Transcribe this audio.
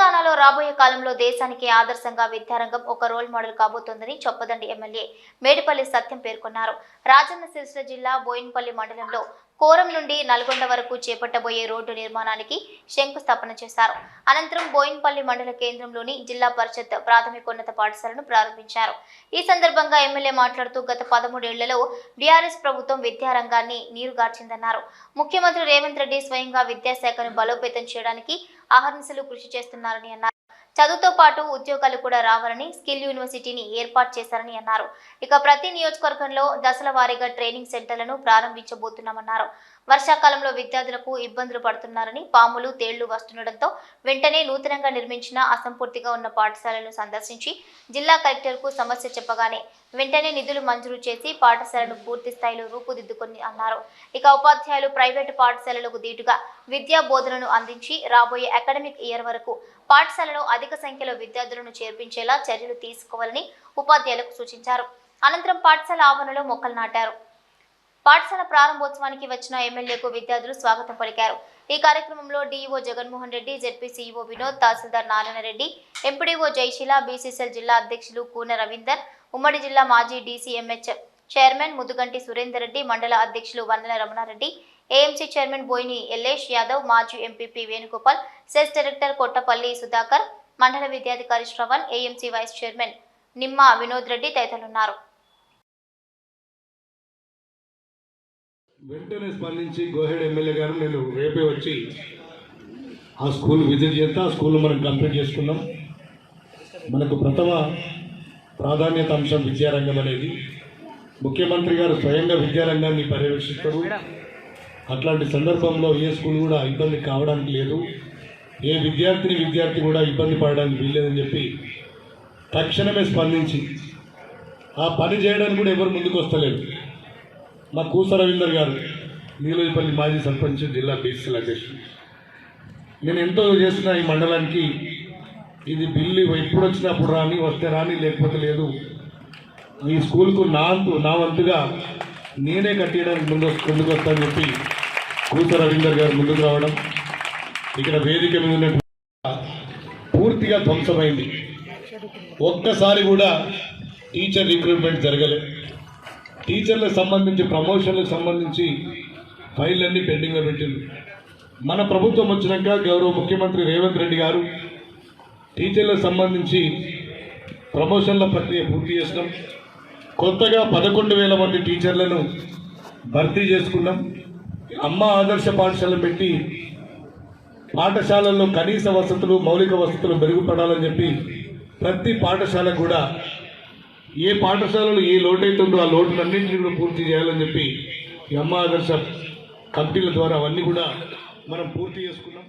తెలంగాణలో రాబోయే కాలంలో దేశానికి ఆదర్శంగా విద్యారంగం ఒక రోల్ మోడల్ కాబోతోందని చొప్పదండి ఎమ్మెల్యే మేడిపల్లి సత్యం పేర్కొన్నారు. రాజన్న సిరిసిల్ల జిల్లా బోయిన్పల్లి మండలంలో కోరం నుండి నల్గొండ వరకు చేపట్టబోయే రోడ్డు నిర్మాణానికి శంకుస్థాపన చేశారు. అనంతరం బోయిన్పల్లి మండల కేంద్రంలోని జిల్లా పరిషత్ ప్రాథమికోన్నత పాఠశాలను ప్రారంభించారు. ఈ సందర్భంగా ఎమ్మెల్యే మాట్లాడుతూ గత పదమూడేళ్ళలో బీఆర్ఎస్ ప్రభుత్వం విద్యారంగాన్ని నీరుగార్చిందన్నారు. ముఖ్యమంత్రి రేవంత్ రెడ్డి స్వయంగా విద్యాశాఖను బలోపేతం చేయడానికి అహర్నిశలు కృషి చేస్తున్నారని అన్నారు. చదువుతో పాటు ఉద్యోగాలు కూడా రావాలని స్కిల్ యూనివర్సిటీని ఏర్పాటు చేశారని అన్నారు. ఇక ప్రతి నియోజకవర్గంలో దశల వారీగా ట్రైనింగ్ సెంటర్లను ప్రారంభించబోతున్నామన్నారు. వర్షాకాలంలో విద్యార్థులకు ఇబ్బందులు పడుతున్నారని పాములు తేళ్ళు వస్తుండటంతో వెంటనే నూతనంగా నిర్మించిన అసంపూర్తిగా ఉన్న పాఠశాలను సందర్శించి జిల్లా కలెక్టర్కు సమస్య చెప్పగానే వెంటనే నిధులు మంజూరు చేసి పాఠశాలను పూర్తి స్థాయిలో రూపుదిద్దుకొని అన్నారు. ఇక ఉపాధ్యాయులు ప్రైవేటు పాఠశాలలకు దీటుగా విద్యా బోధనను అందించి రాబోయే అకాడమిక్ ఇయర్ వరకు పాఠశాలలో అధిక సంఖ్యలో విద్యార్థులను చేర్పించేలా చర్యలు తీసుకోవాలని ఉపాధ్యాయులకు సూచించారు. అనంతరం పాఠశాల ఆవరణలో మొక్కలు నాటారు. పాఠశాల ప్రారంభోత్సవానికి వచ్చిన ఎమ్మెల్యేకు విద్యార్థులు స్వాగతం పలికారు. ఈ కార్యక్రమంలో DEO Jaganmohan Reddy ZP CEO Vinod తహసీల్దార్ నారాయణ రెడ్డి ఎంపీడీఓ జయశీల బీసీసీఎల్ జిల్లా అధ్యక్షులు కూన రవీందర్ ఉమ్మడి జిల్లా మాజీ డీసీఎంహెచ్ చైర్మన్ ముదుగంటి సురేందర్ రెడ్డి మండల అధ్యక్షులు వందన రమణారెడ్డి ఏఎంసీ చైర్మన్ బోయిని ఎల్లేష్ యాదవ్ మాజీ MPP Venugopal cess director Kottapalli Sudhakar మండల విద్యాధికారి Shravan AMC vice chairman Nimma Vinod Reddy తదితరులున్నారు. వెంటనే స్పందించి గోహెడ్ ఎమ్మెల్యే గారు నేను రేపే వచ్చి ఆ స్కూల్ విజిట్ చేస్తా. ఆ స్కూల్ మనం కంప్లీట్ చేసుకున్నాం మనకు ప్రథమ ప్రాధాన్యత అంశం విద్యారంగం అనేది. ముఖ్యమంత్రి గారు స్వయంగా విద్యారంగాన్ని పర్యవేక్షిస్తారు. అట్లాంటి సందర్భంలో ఏ స్కూల్ కూడా ఇబ్బంది కావడానికి లేదు. ఏ విద్యార్థిని విద్యార్థి కూడా ఇబ్బంది పడడానికి వీల్లేదని చెప్పి తక్షణమే స్పందించి ఆ పని చేయడానికి కూడా ఎవరు ముందుకు వస్తలేదు మా కూస రవీందర్ గారు నీలోజపల్లి మాజీ సర్పంచ్ జిల్లా బీసీల అధ్యక్షుడు నేను ఎంతో చేసిన ఈ మండలానికి ఇది బిల్లు ఎప్పుడు వచ్చినప్పుడు రాని వస్తే రాని లేకపోతే లేదు. ఈ స్కూల్కు నా అంతు నా వంతుగా నేనే కట్టేయడానికి ముందు ముందుకు వస్తానని చెప్పి కూస రవీందర్ గారు ముందుకు రావడం. ఇక్కడ వేదిక మీద ఉన్న పూర్తిగా ధ్వంసమైంది. ఒక్కసారి కూడా టీచర్ రిక్రూట్మెంట్ జరగలేదు టీచర్లకు సంబంధించి ప్రమోషన్లకు సంబంధించి ఫైళ్ళన్నీ పెండింగ్లో పెట్టింది మన ప్రభుత్వం వచ్చినాక గౌరవ ముఖ్యమంత్రి రేవంత్ రెడ్డి గారు టీచర్లకు సంబంధించి ప్రమోషన్ల ప్రక్రియ పూర్తి చేసినాం. కొత్తగా పదకొండు వేల మంది టీచర్లను భర్తీ చేసుకున్నాం. అమ్మ ఆదర్శ పాఠశాల పెట్టి పాఠశాలల్లో కనీస వసతులు మౌలిక వసతులు మెరుగుపడాలని చెప్పి ప్రతి పాఠశాల కూడా ఏ పాఠశాలలో ఏ లోటు అవుతుందో ఆ లోటులన్నింటినీ కూడా పూర్తి చేయాలని చెప్పి ఈ అమ్మ ఆదర్శ కమిటీల ద్వారా అవన్నీ కూడా మనం పూర్తి చేసుకున్నాం.